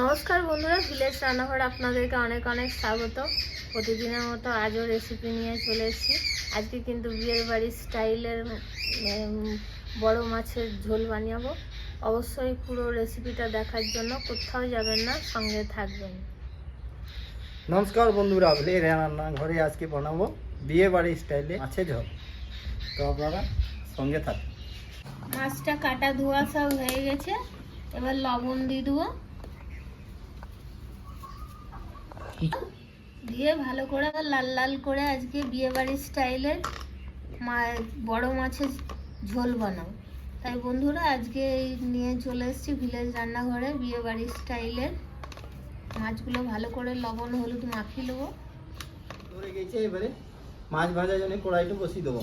নমস্কার বন্ধুরা ভিলেজ রান্নাঘর আপনাদেরকে অনেক অনেক স্বাগত। প্রতিদিনের মতো আজও রেসিপি নিয়ে চলে এসেছি। আজকে কিন্তু বিয়ের বাড়ির স্টাইলের বড় মাছের ঝোল বানাবো অবশ্যই পুরো রেসিপিটা দেখার জন্য কোথাও যাবেন না সঙ্গে থাকবেন। নমস্কার বন্ধুরা বলে রান্নাঘরে আজকে বানাবো বিয়ে বাড়ি স্টাইলে মাছের ঝোল। তো আপনারা সঙ্গে থাকুন। মাছটা কাটা ধোয়া সব হয়ে গেছে। এবার লবণ দিয়ে দেবো। দিয়ে ভালো করে লাল লাল করে আজকে বিয়ে বাড়ির স্টাইলের মা বড় মাছের ঝোল বানাও তাই বন্ধুরা আজকে এই নিয়ে চলে এসেছি ভিলেজ রান্নাঘরে বিয়ে বাড়ির স্টাইলের মাছগুলো। ভালো করে লবণ হলুদ মাখিয়ে নেব। ধরে গেছে এবারে। মাছ ভাজার জন্য কড়াইটা বসিয়ে দেবো।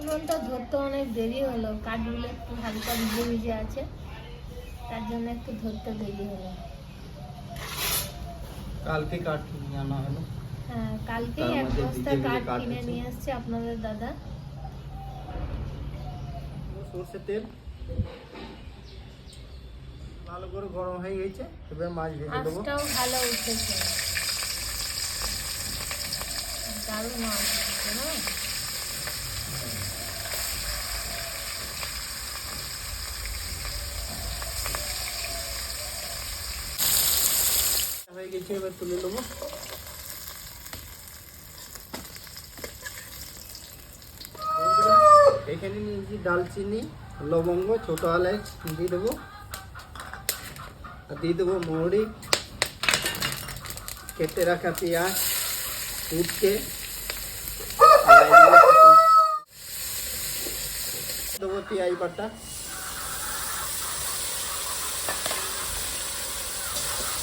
উনুনটা ধরতে অনেক দেরি হলো। কাঠগুলো একটু হালকা ভিজে ভিজে আছে। তার জন্য একটু ধরতে দেরি হলো কালকে কাঠ নিয়ে আনা হলো হ্যাঁ কালকেই তার এক মধ্যে বস্তা ভিজে ভিজে কাঠ কাঠ কিনে আছে। নিয়ে এসছে আপনাদের দাদা সর্ষের তেল ভালো করে গরম হয়ে গেছে এবার মাছ ভেজে দেবো আঁচটাও ভালো উঠেছে দারুণ মাছ উঠেছে না হয়ে গেছে, এবার তুলে নেব। এখানে নিয়েছি ডালচিনি, লবঙ্গ, ছোট এলাচ দিয়ে দেবো। আর দিয়ে দেবো মৌরি, কেটে রাখা পেঁয়াজ উঠকে দেবো পেঁয়াজ বাটা।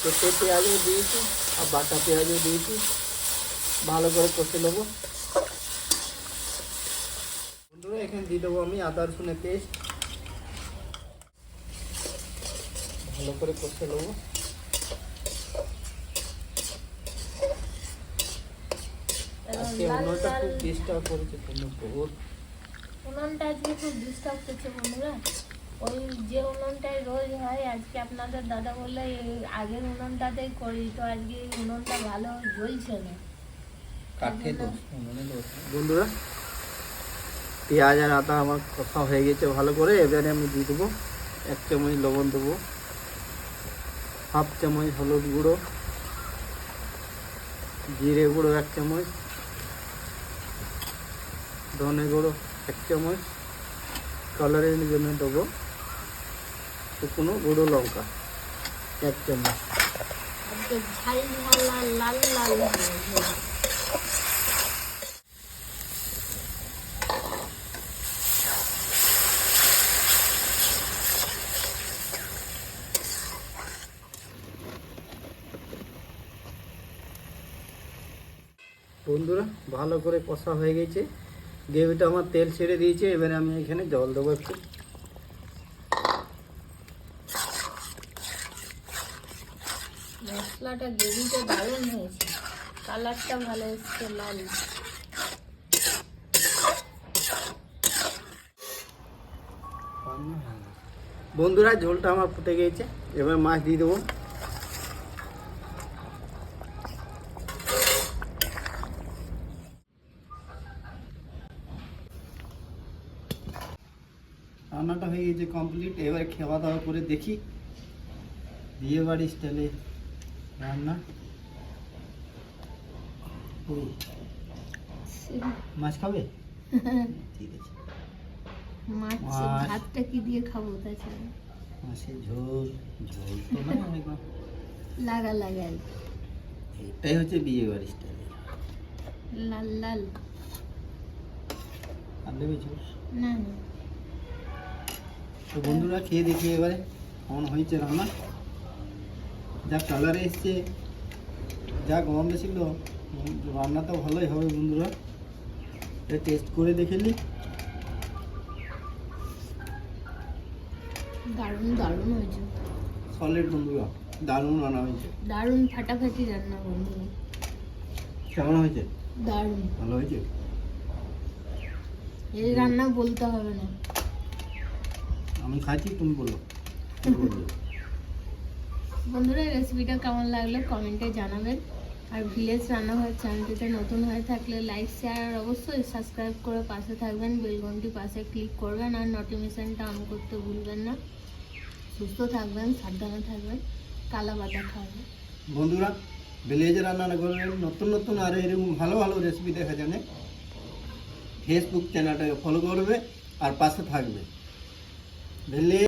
কেটে পেঁয়াজও দিয়েছি, আর বাটা পেঁয়াজও দিয়েছি। ভালো করে কষে নেব। বন্ধুরা, এখানে দিয়ে দেবো আমি আদা রসুনের পেস্ট। ভালো করে কষে নেব। খুব ডিস্টার্ব করেছে করছে বন্ধুরা। ওই যে উনুনটায় রোজ হয় আজকে আপনাদের দাদা বললে আগের উনুনটাতেই করি তো আজকে উনুনটা ভালো জ্বলছে না। বন্ধুরা পেঁয়াজ আর আদা আমার কষা হয়ে গেছে ভালো করে এবারে আমি দিয়ে দেবো এক চামচ লবণ দেবো হাফ চামচ হলুদ গুঁড়ো জিরে গুঁড়ো এক চামচ ধনে গুঁড়ো এক চামচ কালারের জন্য দেবো শুকনো গুঁড়ো লঙ্কা, এক চামচ। বন্ধুরা, ভালো করে কষা হয়ে গেছে গ্রেভিটা আমার তেল ছেড়ে দিয়েছে, এবারে আমি এখানে জল দেবো একটু মশলাটা গ্রেভিটা দারুণ হয়েছে। কালারটা ভালো এসছে, লাল। বন্ধুরা, ঝোলটা আমার ফুটে গিয়েছে। এবার মাছ দিয়ে দেবো। রান্নাটা হয়ে গেছে কমপ্লিট এবার খাওয়া দাওয়া করে দেখি। বিয়ে বাড়ি স্টাইলে রান্না? মাছ খাবে? ঠিক আছে। মাছ মাছ। ভাতটা কি দিয়ে খাব তাছাড়া? মাছের ঝোল ঝোল তো না একদম লাগা লাগা এটাই হচ্ছে বিয়ে স্টাইল লাল লাল। আর দেবে না না। তো বন্ধুরা খেয়ে দেখি এবারে। কেমন হয়েছে রান্না? যা কালারে এসছে যা গরম ছিল রান্না তো ভালোই হবে বন্ধুরা। এটা টেস্ট করে দেখে নি। দারুণ দারুণ হয়েছে। সলিড বন্ধুরা দারুণ রান্না হয়েছে। দারুণ ফাটাফাটি রান্না কেমন হয়েছে? দারুণ। ভালো হয়েছে? এই রান্না বলতে হবে না। আমি খাচ্ছি তুমি বলো? বন্ধুরা রেসিপিটা কেমন লাগল কমেন্টে জানাবেন। আর ভিলেজ রান্নাঘর চ্যানেলটিতে নতুন হয়ে থাকলে লাইক শেয়ার আর অবশ্যই সাবস্ক্রাইব করে পাশে থাকবেন। বেলঘন্টি পাশে ক্লিক করবেন আর নোটিফিকেশনটা অন করতে ভুলবেন না। সুস্থ থাকবেন, সাবধানে থাকবেন, কালা বাটা খাবেন। বন্ধুরা ভিলেজ রান্না করবেন নতুন নতুন আর এরকম ভালো ভালো রেসিপি দেখা জানে। ফেসবুক চ্যানেলটাকে ফলো করবে আর পাশে থাকবে। ভিলেজ